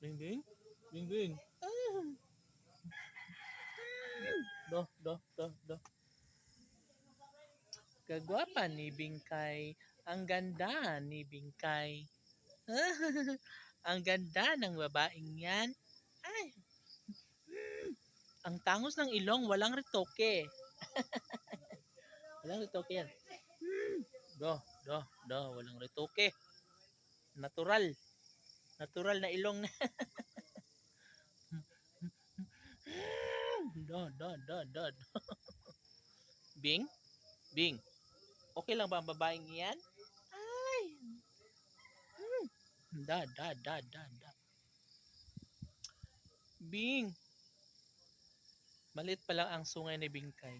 Bing. Bing bing. Ah. Do, do, do, do. Kagwapa ni Bingkay. Ang ganda ni Bingkay. Ang ganda ng babaeng yan. Ay. Ang tangos ng ilong, walang retoke. walang retoke yan. Do, do, do, walang retoke. Natural. Natural na ilong na. do, do, do, do, do. Bing? Bing? Okay lang ba ang babaeng yan? Ay. Hmm. Da, da, da, da, da. Bing. Malit pa lang ang sungay ni Bingkay.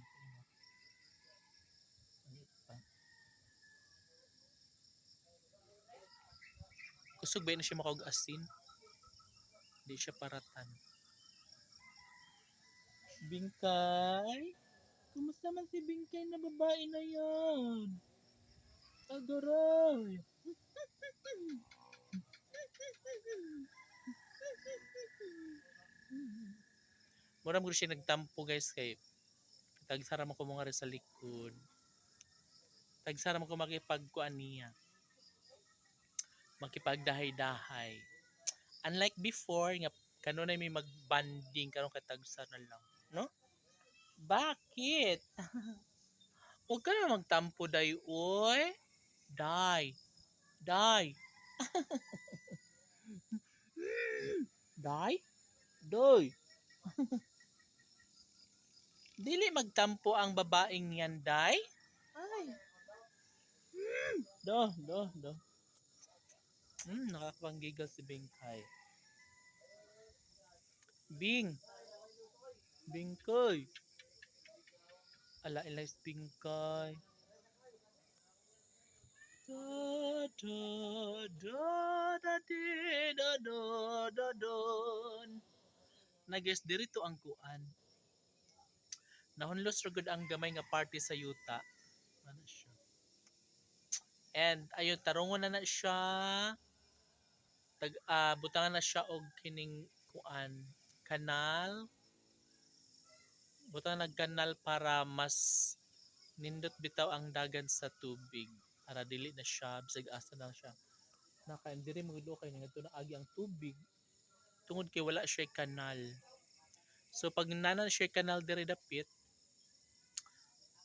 Kusog ba na siya makog asin? Hindi siya paratan. Bingkay? Kumusta man si Bingkay na babae na yan? Agaray! Mura mo siya nagtampo guys kay tagsara mo ko mga sa likod. Tagsara mo ko makipagkuan niya. Makipagdahay-dahay. Unlike before nga kanunay may magbanding karon kay tagsa na lang, no? Bakit? Huwag ka na magtampo day, oy. Day. Day. Day? Doy. Dili magtampo ang babaeng yan, Day. Ay. Do, do, do. Hmm, nakakapanggigal si Bingkay. Bing. Bingkoy. Ala, ilay's Bingkay. Da, da, da, da, di, da, da, don. Na guys, dirito ang kuan. Nahunlos ra gud ang gamay nga party sa yuta. Ano siya? And ayun tarungon na na siya. Tag ah, butangan na siya og kining kuan kanal. Butangan nag kanal para mas nindot bitaw ang dagan sa tubig para dili na siya bisag asa na siya. Naka diri mo gud kay ngadto na agi ang tubig. Tungod kay wala siya kanal. So pag nana siya kanal diri dapit,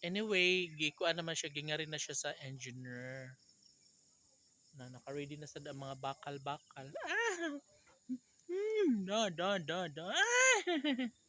Anyway, gikuan naman siya, gingarin na siya sa engineer. Na naka-ready na sa mga bakal-bakal. Ah! Hmm, da, da, da, da. Ah!